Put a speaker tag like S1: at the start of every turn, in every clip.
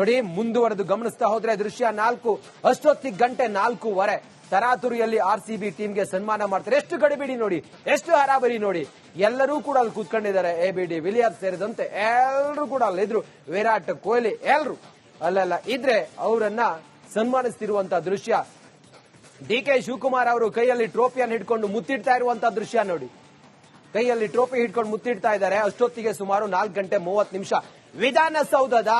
S1: ನೋಡಿ, ಮುಂದುವರೆದು ಗಮನಿಸ್ತಾ ಹೋದ್ರೆ ದೃಶ್ಯ ನಾಲ್ಕು, ಅಷ್ಟೊತ್ತಿಗೆ ಗಂಟೆ ನಾಲ್ಕೂವರೆ. ತರಾತುರಿಯಲ್ಲಿ ಆರ್ ಸಿ ಬಿ ಟೀಮ್ಗೆ ಸನ್ಮಾನ ಮಾಡ್ತಾರೆ. ಎಷ್ಟು ಗಡಿಬಿಡಿ ನೋಡಿ, ಎಷ್ಟು ಹರಾಬರಿ ನೋಡಿ. ಎಲ್ಲರೂ ಕೂಡ ಅಲ್ಲಿ ಕೂತ್ಕೊಂಡಿದ್ದಾರೆ. ಎ ಬಿ ಡಿ ವಿಲಿಯರ್ಸ್ ಸೇರಿದಂತೆ ಎಲ್ಲರೂ ಕೂಡ ಅಲ್ಲಿ ಇದ್ರು ವಿರಾಟ್ ಕೊಹ್ಲಿ ಎಲ್ರು ಅಲ್ಲೆಲ್ಲ ಇದ್ರೆ ಅವರನ್ನ ಸನ್ಮಾನಿಸ್ತಿರುವಂತ ದೃಶ್ಯ. ಡಿ ಕೆ ಶಿವಕುಮಾರ್ ಅವರು ಕೈಯಲ್ಲಿ ಟ್ರೋಫಿಯನ್ನು ಹಿಡ್ಕೊಂಡು ಮುತ್ತಿಡ್ತಾ ಇರುವಂತ ದೃಶ್ಯ ನೋಡಿ. ಕೈಯಲ್ಲಿ ಟ್ರೋಫಿ ಹಿಡ್ಕೊಂಡು ಮುತ್ತಿಡ್ತಾ ಇದ್ದಾರೆ. ಅಷ್ಟೊತ್ತಿಗೆ ಸುಮಾರು ನಾಲ್ಕು ಗಂಟೆ ಮೂವತ್ತು ನಿಮಿಷ. ವಿಧಾನಸೌಧದ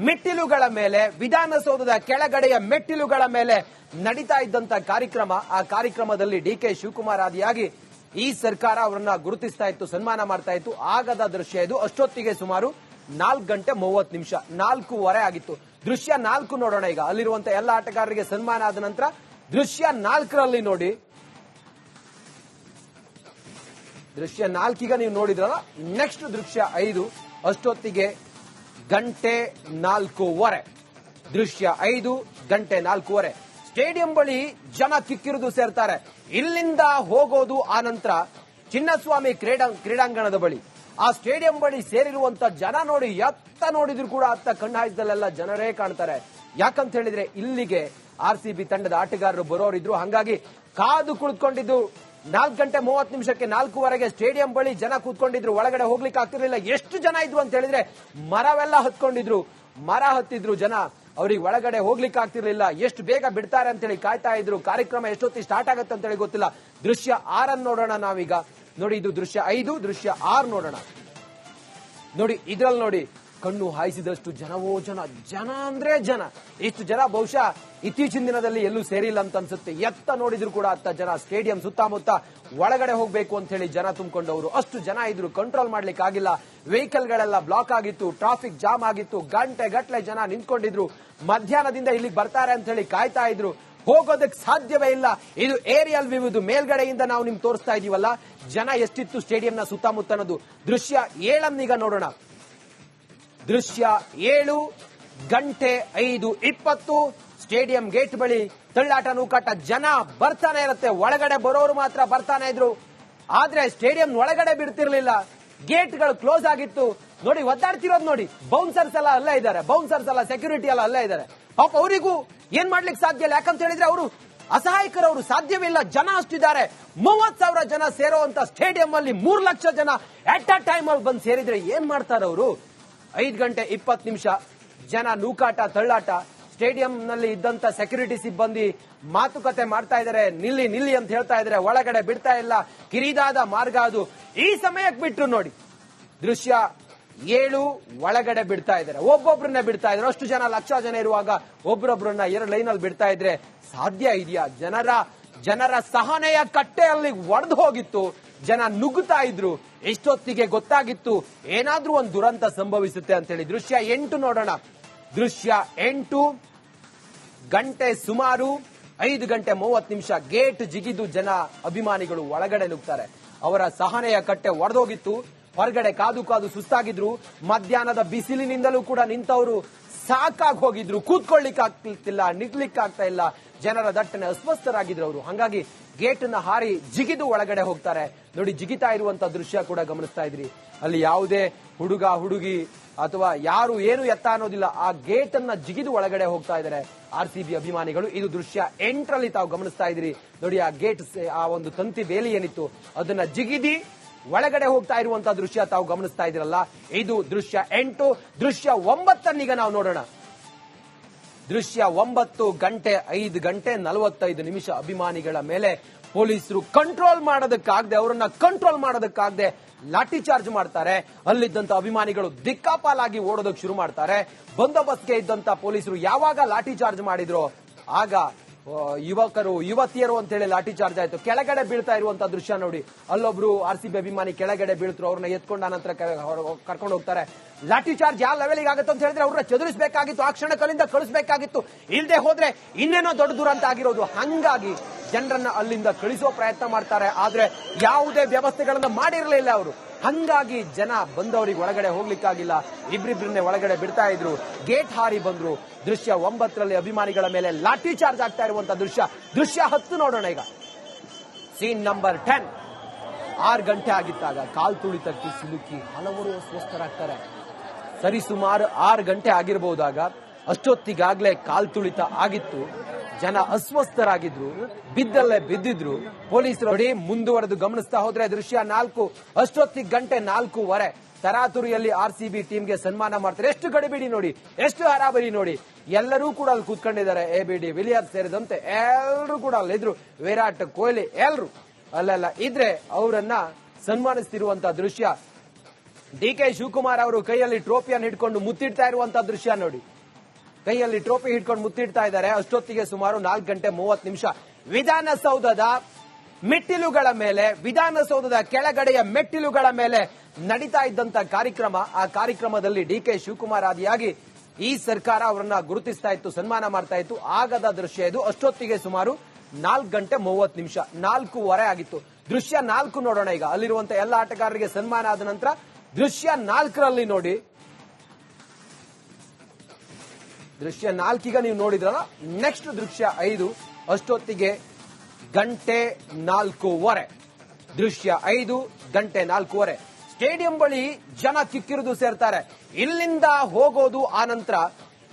S1: ಮೆಟ್ಟಿಲುಗಳ ಮೇಲೆ, ವಿಧಾನಸೌಧದ ಕೆಳಗಡೆಯ ಮೆಟ್ಟಿಲುಗಳ ಮೇಲೆ ನಡೀತಾ ಇದ್ದಂತ ಕಾರ್ಯಕ್ರಮ, ಆ ಕಾರ್ಯಕ್ರಮದಲ್ಲಿ ಡಿ ಕೆ ಶಿವಕುಮಾರ್ ಆದಿಯಾಗಿ ಈ ಸರ್ಕಾರ ಅವರನ್ನ ಗುರುತಿಸ್ತಾ ಇತ್ತು, ಸನ್ಮಾನ ಮಾಡ್ತಾ ಇತ್ತು. ಆಗದ ದೃಶ್ಯ ಇದು. ಅಷ್ಟೊತ್ತಿಗೆ ಸುಮಾರು ನಾಲ್ಕು ಗಂಟೆ ಮೂವತ್ತು ನಿಮಿಷ, ನಾಲ್ಕೂವರೆ ಆಗಿತ್ತು. ದೃಶ್ಯ ನಾಲ್ಕು ನೋಡೋಣ ಈಗ. ಅಲ್ಲಿರುವಂತ ಎಲ್ಲ ಆಟಗಾರರಿಗೆ ಸನ್ಮಾನ ಆದ ನಂತರ ದೃಶ್ಯ ನಾಲ್ಕರಲ್ಲಿ ನೋಡಿ. ದೃಶ್ಯ ನಾಲ್ಕೀಗ ನೀವು ನೋಡಿದ್ರಲ್ಲ ನೆಕ್ಸ್ಟ್ ದೃಶ್ಯ ಐದು. ಅಷ್ಟೊತ್ತಿಗೆ ಗಂಟೆ ನಾಲ್ಕೂವರೆ. ದೃಶ್ಯ ಐದು, ಗಂಟೆ ನಾಲ್ಕೂವರೆ. ಸ್ಟೇಡಿಯಂ ಬಳಿ ಜನ ಕಿಕ್ಕಿರುದು ಸೇರ್ತಾರೆ. ಇಲ್ಲಿಂದ ಹೋಗೋದು ಆ ನಂತರ ಚಿನ್ನಸ್ವಾಮಿ ಕ್ರೀಡಾ ಕ್ರೀಡಾಂಗಣದ ಬಳಿ. ಆ ಸ್ಟೇಡಿಯಂ ಬಳಿ ಸೇರಿರುವಂತ ಜನ ನೋಡಿ ಎತ್ತ ನೋಡಿದ್ರು ಕೂಡ ಅತ್ತ ಕಣ್ಣು ಜನರೇ ಕಾಣ್ತಾರೆ. ಯಾಕಂತ ಹೇಳಿದ್ರೆ ಇಲ್ಲಿಗೆ ಆರ್ ಸಿ ಬಿ ತಂಡದ ಆಟಗಾರರು ಬರೋರಿದ್ರು. ಹಂಗಾಗಿ ಕಾದು ಕುಳಿತುಕೊಂಡಿದ್ದು ನಾಲ್ಕು ಗಂಟೆ ಮೂವತ್ತು ನಿಮಿಷಕ್ಕೆ ನಾಲ್ಕೂವರೆಗೆ ಸ್ಟೇಡಿಯಂ ಬಳಿ ಜನ ಕೂತ್ಕೊಂಡಿದ್ರು, ಒಳಗಡೆ ಹೋಗ್ಲಿಕ್ಕೆ ಆಗ್ತಿರ್ಲಿಲ್ಲ. ಎಷ್ಟು ಜನ ಇದ್ವು ಅಂತ ಹೇಳಿದ್ರೆ ಮರವೆಲ್ಲ ಹತ್ಕೊಂಡಿದ್ರು. ಮರ ಹತ್ತಿದ್ರು ಜನ. ಅವ್ರಿಗೆ ಒಳಗಡೆ ಹೋಗ್ಲಿಕ್ಕೆ ಆಗ್ತಿರ್ಲಿಲ್ಲ. ಎಷ್ಟು ಬೇಗ ಬಿಡ್ತಾರೆ ಅಂತ ಹೇಳಿ ಕಾಯ್ತಾ ಇದ್ರು. ಕಾರ್ಯಕ್ರಮ ಎಷ್ಟೊತ್ತಿ ಸ್ಟಾರ್ಟ್ ಆಗುತ್ತೆ ಅಂತ ಹೇಳಿ ಗೊತ್ತಿಲ್ಲ. ದೃಶ್ಯ ಆರನ್ನು ನೋಡೋಣ ನಾವೀಗ. ನೋಡಿ, ಇದು ದೃಶ್ಯ ಐದು, ದೃಶ್ಯ ಆರ್ ನೋಡೋಣ. ನೋಡಿ, ಇದ್ರಲ್ಲಿ ನೋಡಿ. ಕಣ್ಣು ಹಾಯಿಸಿದಷ್ಟು ಜನವೋ ಜನ ಜನ ಅಂದ್ರೆ ಜನ. ಇಷ್ಟು ಜನ ಬಹುಶಃ ಇತ್ತೀಚಿನ ದಿನದಲ್ಲಿ ಎಲ್ಲೂ ಸೇರಿಲ್ಲ ಅಂತ ಅನ್ಸುತ್ತೆ. ಎತ್ತ ನೋಡಿದ್ರು ಕೂಡ ಅತ್ತ ಜನ ಸ್ಟೇಡಿಯಂ ಸುತ್ತಮುತ್ತ ಒಳಗಡೆ ಹೋಗ್ಬೇಕು ಅಂತ ಹೇಳಿ ಜನ ತುಂಬಿಕೊಂಡವರು. ಅಷ್ಟು ಜನ ಇದ್ರು ಕಂಟ್ರೋಲ್ ಮಾಡ್ಲಿಕ್ಕೆ ಆಗಿಲ್ಲ. ವೆಹಿಕಲ್ ಗಳೆಲ್ಲ ಬ್ಲಾಕ್ ಆಗಿತ್ತು ಟ್ರಾಫಿಕ್ ಜಾಮ್ ಆಗಿತ್ತು, ಗಂಟೆ ಗಟ್ಟಲೆ ಜನ ನಿಂತ್ಕೊಂಡಿದ್ರು. ಮಧ್ಯಾಹ್ನದಿಂದ ಇಲ್ಲಿಗೆ ಬರ್ತಾರೆ ಅಂತ ಹೇಳಿ ಕಾಯ್ತಾ ಇದ್ರು. ಹೋಗೋದಕ್ಕೆ ಸಾಧ್ಯವೇ ಇಲ್ಲ. ಇದು ಏರಿಯಲ್ ವ್ಯೂ ಇದು ಮೇಲ್ಗಡೆಯಿಂದ ನಾವು ನಿಮ್ಗೆ ತೋರಿಸ್ತಾ ಇದೀವಲ್ಲ. ಜನ ಎಷ್ಟಿತ್ತು ಸ್ಟೇಡಿಯಂನ ಸುತ್ತಮುತ್ತ ಅನ್ನೋದು ದೃಶ್ಯ ಏಳನ್ನೀಗ ನೋಡೋಣ. ದೃಶ್ಯ ಏಳು, ಗಂಟೆ ಐದು ಇಪ್ಪತ್ತು, ಸ್ಟೇಡಿಯಂ ಗೇಟ್ ಬಳಿ ತಳ್ಳಾಟ ನೂಕಾಟ ಜನ ಬರ್ತಾನೆ ಇರುತ್ತೆ. ಒಳಗಡೆ ಬರೋರು ಮಾತ್ರ ಬರ್ತಾನೆ ಇದ್ರು. ಆದ್ರೆ ಸ್ಟೇಡಿಯಂ ಒಳಗಡೆ ಬಿಡ್ತಿರ್ಲಿಲ್ಲ. ಗೇಟ್ಗಳು ಕ್ಲೋಸ್ ಆಗಿತ್ತು. ನೋಡಿ, ಒದ್ದಾಡ್ತಿರೋದು ನೋಡಿ, ಬೌನ್ಸರ್ಸ್ ಎಲ್ಲ ಅಲ್ಲೇ ಇದ್ದಾರೆ. ಬೌನ್ಸರ್ಸ್ ಎಲ್ಲ, ಸೆಕ್ಯೂರಿಟಿ ಎಲ್ಲ ಅಲ್ಲೇ ಇದ್ದಾರೆ. ಪಾಪ ಅವರಿಗೂ ಏನ್ ಮಾಡ್ಲಿಕ್ಕೆ ಸಾಧ್ಯ ಇಲ್ಲ. ಯಾಕಂತ ಹೇಳಿದ್ರೆ ಅವರು ಅಸಹಾಯಕರವರು ಸಾಧ್ಯವಿಲ್ಲ. ಜನ ಅಷ್ಟಿದ್ದಾರೆ. ಮೂವತ್ ಸಾವಿರ ಜನ ಸೇರುವಂತ ಸ್ಟೇಡಿಯಂ ಅಲ್ಲಿ ಮೂರ್ ಲಕ್ಷ ಜನ ಅಟ್ ಅ ಟೈಮ್ ಅಲ್ಲಿ ಬಂದು ಸೇರಿದ್ರೆ ಏನ್ ಮಾಡ್ತಾರೆ ಅವರು? ಐದು ಗಂಟೆ ಇಪ್ಪತ್ತು ನಿಮಿಷ. ಜನ ನೂಕಾಟ, ತಳ್ಳಾಟ. ಸ್ಟೇಡಿಯಂನಲ್ಲಿ ಇದ್ದಂತ ಸೆಕ್ಯೂರಿಟಿ ಸಿಬ್ಬಂದಿ ಮಾತುಕತೆ ಮಾಡ್ತಾ ಇದ್ದಾರೆ. ನಿಲ್ಲಿ ನಿಲ್ಲಿ ಅಂತ ಹೇಳ್ತಾ ಇದ್ದಾರೆ. ಒಳಗಡೆ ಬಿಡ್ತಾ ಇಲ್ಲ. ಕಿರಿದಾದ ಮಾರ್ಗ ಅದು. ಈ ಸಮಯಕ್ಕೆ ಬಿಟ್ರು ನೋಡಿ. ದೃಶ್ಯ ಏಳು, ಒಳಗಡೆ ಬಿಡ್ತಾ ಇದ್ದಾರೆ. ಒಬ್ಬೊಬ್ಬರನ್ನ ಬಿಡ್ತಾ ಇದ್ದಾರೆ. ಅಷ್ಟು ಜನ, ಲಕ್ಷ ಜನ ಇರುವಾಗ ಒಬ್ಬರೊಬ್ಬರನ್ನ ಎರಡು ಲೈನಲ್ಲಿ ಬಿಡ್ತಾ ಇದ್ರೆ ಸಾಧ್ಯ ಇದೆಯಾ? ಜನರ ಜನರ ಸಹನೆಯ ಕಟ್ಟೆಯಲ್ಲಿ ಒಡೆದು ಹೋಗಿತ್ತು. ಜನ ನುಗ್ಗುತ್ತಾ ಇದ್ರು. ಎಷ್ಟೊತ್ತಿಗೆ ಗೊತ್ತಾಗಿತ್ತು, ಏನಾದ್ರೂ ಒಂದು ದುರಂತ ಸಂಭವಿಸುತ್ತೆ ಅಂತ ಹೇಳಿ ದೃಶ್ಯ ಎಂಟು ನೋಡೋಣ. ದೃಶ್ಯ ಎಂಟು, ಗಂಟೆ ಸುಮಾರು, ಐದು ಗಂಟೆ ಮೂವತ್ತು ನಿಮಿಷ ಗೇಟ್ ಜಿಗಿದು ಜನ ಅಭಿಮಾನಿಗಳು ಒಳಗಡೆ ನುಗ್ತಾರೆ. ಅವರ ಸಹನೆಯ ಕಟ್ಟೆ ಒಡೆದೋಗಿತ್ತು. ಹೊರಗಡೆ ಕಾದು ಕಾದು ಸುಸ್ತಾಗಿದ್ರು. ಮಧ್ಯಾಹ್ನದ ಬಿಸಿಲಿನಿಂದಲೂ ಕೂಡ ನಿಂತವರು ಸಾಕಾಗಿ ಹೋಗಿದ್ರು. ಕೂತ್ಕೊಳ್ಳಿಕ್ಕಾಗ್ತಿಲ್ಲ ಆಗ್ತಾ ಇಲ್ಲ. ಜನರ ದಟ್ಟಣೆ ಅಸ್ವಸ್ಥರಾಗಿದ್ರು ಅವರು. ಹಾಗಾಗಿ ಗೇಟ್ನ ಹಾರಿ ಜಿಗಿದು ಒಳಗಡೆ ಹೋಗ್ತಾರೆ. ನೋಡಿ, ಜಿಗಿತಾ ಇರುವಂತ ದೃಶ್ಯ ಕೂಡ ಗಮನಿಸ್ತಾ ಇದ್ರಿ. ಅಲ್ಲಿ ಯಾವುದೇ ಹುಡುಗ, ಹುಡುಗಿ ಅಥವಾ ಯಾರು ಏನು ಎತ್ತ ಅನ್ನೋದಿಲ್ಲ. ಆ ಗೇಟ್ ಅನ್ನ ಜಿಗಿದು ಒಳಗಡೆ ಹೋಗ್ತಾ ಇದಾರೆ ಆರ್ ಸಿ ಬಿ ಅಭಿಮಾನಿಗಳು, ಇದು ದೃಶ್ಯ ಎಂಟರಲ್ಲಿ ತಾವು ಗಮನಿಸ್ತಾ ಇದ್ರಿ. ನೋಡಿ, ಆ ಗೇಟ್ ಆ ಒಂದು ತಂತಿ ಬೇಲಿ ಏನಿತ್ತು, ಅದನ್ನ ಜಿಗಿದಿ ಒಳಗಡೆ ಹೋಗ್ತಾ ಇರುವಂತಹ ದೃಶ್ಯ ತಾವು ಗಮನಿಸ್ತಾ ಇದ್ರಲ್ಲ ಇದು ದೃಶ್ಯ ಎಂಟು. ದೃಶ್ಯ ಒಂಬತ್ತನ್ನೀಗ ನಾವು ನೋಡೋಣ. ದೃಶ್ಯ ಒಂಬತ್ತು ಗಂಟೆ ಐದು ಗಂಟೆ ನಲವತ್ತೈದು ನಿಮಿಷ ಅಭಿಮಾನಿಗಳ ಮೇಲೆ ಪೊಲೀಸರು ಕಂಟ್ರೋಲ್ ಮಾಡೋದಕ್ಕಾಗದೆ, ಅವರನ್ನ ಕಂಟ್ರೋಲ್ ಮಾಡೋದಕ್ಕಾಗದೆ ಲಾಠಿ ಚಾರ್ಜ್ ಮಾಡ್ತಾರೆ. ಅಲ್ಲಿದ್ದಂತ ಅಭಿಮಾನಿಗಳು ದಿಕ್ಕಾಪಾಲಾಗಿ ಓಡೋದಕ್ಕೆ ಶುರು ಮಾಡ್ತಾರೆ. ಬಂದೋಬಸ್ತ್ಗೆ ಇದ್ದಂತ ಪೊಲೀಸರು ಯಾವಾಗ ಲಾಠಿ ಚಾರ್ಜ್ ಮಾಡಿದ್ರು, ಆಗ ಯುವಕರು, ಯುವತಿಯರು ಅಂತ ಹೇಳಿ ಲಾಠಿ ಚಾರ್ಜ್ ಆಯ್ತು. ಕೆಳಗಡೆ ಬೀಳ್ತಾ ಇರುವಂತ ದೃಶ್ಯ ನೋಡಿ. ಅಲ್ಲೊಬ್ರು ಆರ್ ಸಿ ಬಿ ಅಭಿಮಾನಿ ಕೆಳಗಡೆ ಬೀಳ್ತರು, ಅವ್ರನ್ನ ಎತ್ಕೊಂಡ ನಂತರ ಕರ್ಕೊಂಡು ಹೋಗ್ತಾರೆ. ಲಾಠಿ ಚಾರ್ಜ್ ಯಾವ ಲೆವೆಲ್ಗೆ ಆಗುತ್ತೆ ಅಂತ ಹೇಳಿದ್ರೆ ಅವ್ರನ್ನ ಚದುರಿಸಬೇಕಾಗಿತ್ತು, ಆ ಕ್ಷಣಕಲಿಂದ ಕಳಿಸಬೇಕಾಗಿತ್ತು. ಇಲ್ಲದೆ ಹೋದ್ರೆ ಇನ್ನೇನೋ ದೊಡ್ಡ ದುರಂತ ಆಗಿರೋದು. ಹಂಗಾಗಿ ಜನರನ್ನ ಅಲ್ಲಿಂದ ಕಳಿಸೋ ಪ್ರಯತ್ನ ಮಾಡ್ತಾರೆ. ಆದ್ರೆ ಯಾವುದೇ ವ್ಯವಸ್ಥೆಗಳನ್ನ ಮಾಡಿರಲಿಲ್ಲ ಅವರು. ಹಂಗಾಗಿ ಜನ ಬಂದವರಿಗೆ ಒಳಗಡೆ ಹೋಗ್ಲಿಕ್ಕಾಗಿಲ್ಲ. ಇಬ್ರಿಬ್ರನ್ನೇ ಒಳಗಡೆ ಬಿಡ್ತಾ ಇದ್ರು. ಗೇಟ್ ಹಾರಿ ಬಂದ್ರು. ದೃಶ್ಯ ಒಂಬತ್ತರಲ್ಲಿ ಅಭಿಮಾನಿಗಳ ಮೇಲೆ ಲಾಠಿ ಚಾರ್ಜ್ ಆಗ್ತಾ ಇರುವಂತ ದೃಶ್ಯ. ದೃಶ್ಯ ಹತ್ತು ನೋಡೋಣ ಈಗ. Scene number ten. ಆರು ಗಂಟೆ ಆಗಿತ್ತಾಗ ಕಾಲ್ ತುಳಿತಕ್ಕೆ ಸಿಲುಕಿ ಹಲವರು ಅಸ್ವಸ್ಥರಾಗ್ತಾರೆ. ಸರಿಸುಮಾರು ಆರು ಗಂಟೆ ಆಗಿರಬಹುದಾಗ ಅಷ್ಟೊತ್ತಿಗಾಗಲೇ ಕಾಲ್ ತುಳಿತ ಆಗಿತ್ತು. ಜನ ಅಸ್ವಸ್ಥರಾಗಿದ್ರು, ಬಿದ್ದಲ್ಲೇ ಬಿದ್ದಿದ್ರು. ಪೊಲೀಸರು ನೋಡಿ, ಮುಂದುವರೆದು ಗಮನಿಸ್ತಾ ಹೋದ್ರೆ ದೃಶ್ಯ ನಾಲ್ಕು ಅಷ್ಟೊತ್ತಿಗೆ ಗಂಟೆ ನಾಲ್ಕೂವರೆ. ತರಾತುರಿಯಲ್ಲಿ ಆರ್ ಸಿ ಬಿ ಟೀಮ್ಗೆ ಸನ್ಮಾನ ಮಾಡ್ತಾರೆ. ಎಷ್ಟು ಗಡಿಬಿಡಿ ನೋಡಿ, ಎಷ್ಟು ಹರಾಬರಿ ನೋಡಿ. ಎಲ್ಲರೂ ಕೂಡ ಅಲ್ಲಿ ಕೂತ್ಕೊಂಡಿದ್ದಾರೆ. ಎ ಬಿ ಡಿ ವಿಲಿಯರ್ ಸೇರಿದಂತೆ ಎಲ್ಲರೂ ಕೂಡ ಅಲ್ಲಿದ್ರು ವಿರಾಟ್ ಕೊಹ್ಲಿ ಎಲ್ರು ಅಲ್ಲೆಲ್ಲ ಇದ್ರೆ ಅವರನ್ನ ಸನ್ಮಾನಿಸ್ತಿರುವಂತಹ ದೃಶ್ಯ. ಡಿ ಕೆ ಶಿವಕುಮಾರ್ ಅವರು ಕೈಯಲ್ಲಿ ಟ್ರೋಫಿಯನ್ನು ಹಿಡ್ಕೊಂಡು ಮುತ್ತಿಡ್ತಾ ಇರುವಂತಹ ದೃಶ್ಯ ನೋಡಿ. ಕೈಯಲ್ಲಿ ಟ್ರೋಫಿ ಹಿಡ್ಕೊಂಡು ಮುತ್ತಿಡ್ತಾ ಇದ್ದಾರೆ. ಅಷ್ಟೊತ್ತಿಗೆ ಸುಮಾರು ನಾಲ್ಕು ಗಂಟೆ ಮೂವತ್ತು ನಿಮಿಷ. ವಿಧಾನಸೌಧದ ಮೆಟ್ಟಿಲುಗಳ ಮೇಲೆ, ವಿಧಾನಸೌಧದ ಕೆಳಗಡೆಯ ಮೆಟ್ಟಿಲುಗಳ ಮೇಲೆ ನಡೀತಾ ಇದ್ದಂತ ಕಾರ್ಯಕ್ರಮ, ಆ ಕಾರ್ಯಕ್ರಮದಲ್ಲಿ ಡಿ ಕೆ ಶಿವಕುಮಾರ್ ಆದಿಯಾಗಿ ಈ ಸರ್ಕಾರ ಅವರನ್ನ ಗುರುತಿಸ್ತಾ ಇತ್ತು, ಸನ್ಮಾನ ಮಾಡ್ತಾ ಇತ್ತು. ಆಗದ ದೃಶ್ಯ ಇದು. ಅಷ್ಟೊತ್ತಿಗೆ ಸುಮಾರು ನಾಲ್ಕು ಗಂಟೆ ಮೂವತ್ತು ನಿಮಿಷ, ನಾಲ್ಕೂವರೆ ಆಗಿತ್ತು. ದೃಶ್ಯ ನಾಲ್ಕು ನೋಡೋಣ ಈಗ. ಅಲ್ಲಿರುವಂತಹ ಎಲ್ಲ ಆಟಗಾರರಿಗೆ ಸನ್ಮಾನ ಆದ ನಂತರ ದೃಶ್ಯ ನಾಲ್ಕರಲ್ಲಿ ನೋಡಿ ದೃಶ್ಯ ನಾಲ್ಕೀಗ ನೀವು ನೋಡಿದ್ರಲ್ಲ? ನೆಕ್ಸ್ಟ್ ದೃಶ್ಯ ಐದು, ಅಷ್ಟೊತ್ತಿಗೆ ಗಂಟೆ ನಾಲ್ಕೂವರೆ. ದೃಶ್ಯ ಐದು, ಗಂಟೆ ನಾಲ್ಕೂವರೆ. ಸ್ಟೇಡಿಯಂ ಬಳಿ ಜನ ಕಿಕ್ಕಿರುದು ಸೇರ್ತಾರೆ. ಇಲ್ಲಿಂದ ಹೋಗೋದು ಆ ನಂತರ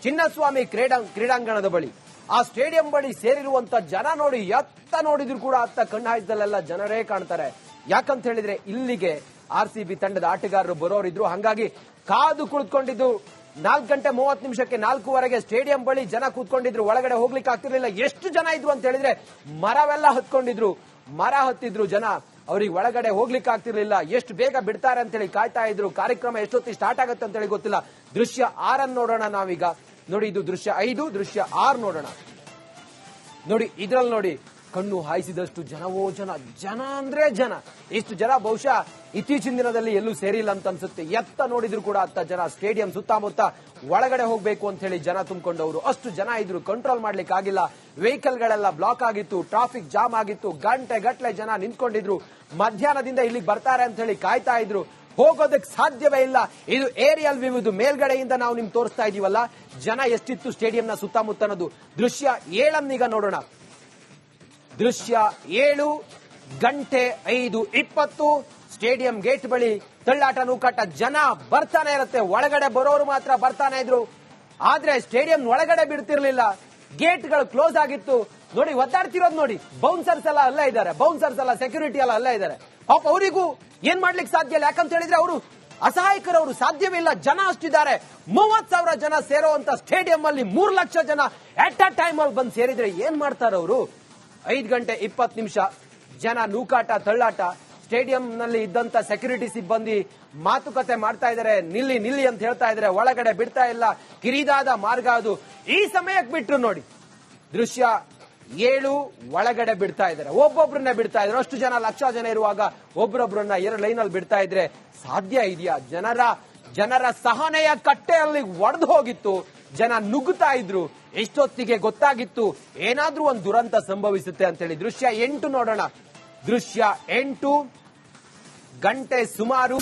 S1: ಚಿನ್ನಸ್ವಾಮಿ ಕ್ರೀಡಾ, ಕ್ರೀಡಾಂಗಣದ ಬಳಿ. ಆ ಸ್ಟೇಡಿಯಂ ಬಳಿ ಸೇರಿರುವಂತ ಜನ ನೋಡಿ ಎತ್ತ ನೋಡಿದ್ರು ಕೂಡ ಅತ್ತ ಕಣ್ಣಾಯ್ದಲ್ಲೆಲ್ಲ ಜನರೇ ಕಾಣ್ತಾರೆ. ಯಾಕಂತ ಹೇಳಿದ್ರೆ ಇಲ್ಲಿಗೆ ಆರ್ ಸಿ ಬಿ ತಂಡದ ಆಟಗಾರರು ಬರೋರಿದ್ರು. ಹಂಗಾಗಿ ಕಾದು ಕುಳಿತುಕೊಂಡಿದ್ದು ನಾಲ್ಕು ಗಂಟೆ ಮೂವತ್ತು ನಿಮಿಷಕ್ಕೆ ನಾಲ್ಕೂವರೆಗೆ ಸ್ಟೇಡಿಯಂ ಬಳಿ ಜನ ಕೂತ್ಕೊಂಡಿದ್ರು. ಒಳಗಡೆ ಹೋಗ್ಲಿಕ್ಕೆ ಆಗ್ತಿರ್ಲಿಲ್ಲ. ಎಷ್ಟು ಜನ ಇದ್ರು ಅಂತ ಹೇಳಿದ್ರೆ ಮರವೆಲ್ಲ ಹತ್ಕೊಂಡಿದ್ರು. ಮರ ಹತ್ತಿದ್ರು ಜನ. ಅವ್ರಿಗೆ ಒಳಗಡೆ ಹೋಗ್ಲಿಕ್ಕೆ ಆಗ್ತಿರ್ಲಿಲ್ಲ. ಎಷ್ಟು ಬೇಗ ಬಿಡ್ತಾರೆ ಅಂತೇಳಿ ಕಾಯ್ತಾ ಇದ್ರು. ಕಾರ್ಯಕ್ರಮ ಎಷ್ಟೊತ್ತಿಗೆ ಸ್ಟಾರ್ಟ್ ಆಗುತ್ತೆ ಅಂತೇಳಿ ಗೊತ್ತಿಲ್ಲ. ದೃಶ್ಯ ಆರನ್ನು ನೋಡೋಣ ನಾವೀಗ. ನೋಡಿ, ಇದು ದೃಶ್ಯ ಐದು, ದೃಶ್ಯ ಆರು ನೋಡೋಣ. ನೋಡಿ, ಇದ್ರಲ್ಲಿ ನೋಡಿ. ಕಣ್ಣು ಹಾಯಿಸಿದಷ್ಟು ಜನವೋ ಜನ ಜನ ಅಂದ್ರೆ ಜನ. ಇಷ್ಟು ಜನ ಬಹುಶಃ ಇತ್ತೀಚಿನ ದಿನದಲ್ಲಿ ಎಲ್ಲೂ ಸೇರಿಲ್ಲ ಅಂತ ಅನ್ಸುತ್ತೆ. ಎತ್ತ ನೋಡಿದ್ರು ಕೂಡ ಅತ್ತ ಜನ ಸ್ಟೇಡಿಯಂ ಸುತ್ತಮುತ್ತ ಒಳಗಡೆ ಹೋಗ್ಬೇಕು ಅಂತ ಹೇಳಿ ಜನ ತುಂಬಿಕೊಂಡವರು. ಅಷ್ಟು ಜನ ಇದ್ರು ಕಂಟ್ರೋಲ್ ಮಾಡ್ಲಿಕ್ಕೆ ಆಗಿಲ್ಲ. ವೆಹಿಕಲ್ ಗಳೆಲ್ಲ ಬ್ಲಾಕ್ ಆಗಿತ್ತು ಟ್ರಾಫಿಕ್ ಜಾಮ್ ಆಗಿತ್ತು, ಗಂಟೆ ಗಟ್ಟಲೆ ಜನ ನಿಂತ್ಕೊಂಡಿದ್ರು. ಮಧ್ಯಾಹ್ನದಿಂದ ಇಲ್ಲಿಗೆ ಬರ್ತಾರೆ ಅಂತ ಹೇಳಿ ಕಾಯ್ತಾ ಇದ್ರು. ಹೋಗೋದಕ್ಕೆ ಸಾಧ್ಯವೇ ಇಲ್ಲ. ಇದು ಏರಿಯಲ್ ವ್ಯೂ ಇದು ಮೇಲ್ಗಡೆಯಿಂದ ನಾವು ನಿಮ್ಗೆ ತೋರಿಸ್ತಾ ಇದೀವಲ್ಲ. ಜನ ಎಷ್ಟಿತ್ತು ಸ್ಟೇಡಿಯಂನ ಸುತ್ತಮುತ್ತ ಅನ್ನೋದು ದೃಶ್ಯ ಏಳನ್ನೀಗ ನೋಡೋಣ. ದೃಶ್ಯ ಏಳು, ಗಂಟೆ ಐದು ಇಪ್ಪತ್ತು. ಸ್ಟೇಡಿಯಂ ಗೇಟ್ ಬಳಿ ತಳ್ಳಾಟ ನೂಕಾಟ ಜನ ಬರ್ತಾನೆ ಇರುತ್ತೆ. ಒಳಗಡೆ ಬರೋರು ಮಾತ್ರ ಬರ್ತಾನೆ ಇದ್ರು. ಆದ್ರೆ ಸ್ಟೇಡಿಯಂ ಒಳಗಡೆ ಬಿಡ್ತಿರ್ಲಿಲ್ಲ. ಗೇಟ್ಗಳು ಕ್ಲೋಸ್ ಆಗಿತ್ತು. ನೋಡಿ, ಒದ್ದಾಡ್ತಿರೋದು ನೋಡಿ. ಬೌನ್ಸರ್ಸ್ ಎಲ್ಲ ಅಲ್ಲೇ ಇದ್ದಾರೆ. ಬೌನ್ಸರ್ಸ್ ಎಲ್ಲ, ಸೆಕ್ಯೂರಿಟಿ ಎಲ್ಲ ಅಲ್ಲೇ ಇದ್ದಾರೆ. ಪಾಪ ಅವರಿಗೂ ಏನ್ ಮಾಡ್ಲಿಕ್ಕೆ ಸಾಧ್ಯ ಇಲ್ಲ. ಯಾಕಂತ ಹೇಳಿದ್ರೆ ಅವರು ಅಸಹಾಯಕರವರು ಸಾಧ್ಯವಿಲ್ಲ. ಜನ ಅಷ್ಟಿದ್ದಾರೆ. ಮೂವತ್ ಸಾವಿರ ಜನ ಸೇರುವಂತ ಸ್ಟೇಡಿಯಂ ಅಲ್ಲಿ ಮೂರ್ ಲಕ್ಷ ಜನ ಅಟ್ ಅ ಟೈಮ್ ಅಲ್ಲಿ ಬಂದು ಸೇರಿದ್ರೆ ಏನ್ ಮಾಡ್ತಾರ ಅವರು ಐದು ಗಂಟೆ ಇಪ್ಪತ್ತು ನಿಮಿಷ. ಜನ ನೂಕಾಟ, ತಳ್ಳಾಟ. ಸ್ಟೇಡಿಯಂ ನಲ್ಲಿ ಇದ್ದಂತ ಸೆಕ್ಯೂರಿಟಿ ಸಿಬ್ಬಂದಿ ಮಾತುಕತೆ ಮಾಡ್ತಾ ಇದ್ದಾರೆ. ನಿಲ್ಲಿ ನಿಲ್ಲಿ ಅಂತ ಹೇಳ್ತಾ ಇದ್ದಾರೆ. ಒಳಗಡೆ ಬಿಡ್ತಾ ಇಲ್ಲ. ಕಿರಿದಾದ ಮಾರ್ಗ ಅದು. ಈ ಸಮಯಕ್ಕೆ ಬಿಟ್ರು ನೋಡಿ. ದೃಶ್ಯ ಏಳು, ಒಳಗಡೆ ಬಿಡ್ತಾ ಇದ್ದಾರೆ. ಒಬ್ಬೊಬ್ಬರನ್ನ ಬಿಡ್ತಾ ಇದ್ರು ಅಷ್ಟು ಜನ ಲಕ್ಷ ಜನ ಇರುವಾಗ ಒಬ್ಬರೊಬ್ಬರನ್ನ ಎರಡು ಅಲ್ಲಿ ಬಿಡ್ತಾ ಇದ್ರೆ ಸಾಧ್ಯ ಇದೆಯಾ? ಜನರ ಜನರ ಸಹನೆಯ ಕಟ್ಟೆಯಲ್ಲಿ ಒಡೆದು ಹೋಗಿತ್ತು. ಜನ ನುಗ್ಗುತ್ತಾ ಇದ್ರು. ಎಷ್ಟೊತ್ತಿಗೆ ಗೊತ್ತಾಗಿತ್ತು, ಏನಾದ್ರೂ ಒಂದು ದುರಂತ ಸಂಭವಿಸುತ್ತೆ ಅಂತೇಳಿ ದೃಶ್ಯ ಎಂಟು ನೋಡೋಣ. ದೃಶ್ಯ ಎಂಟು, ಗಂಟೆ ಸುಮಾರು.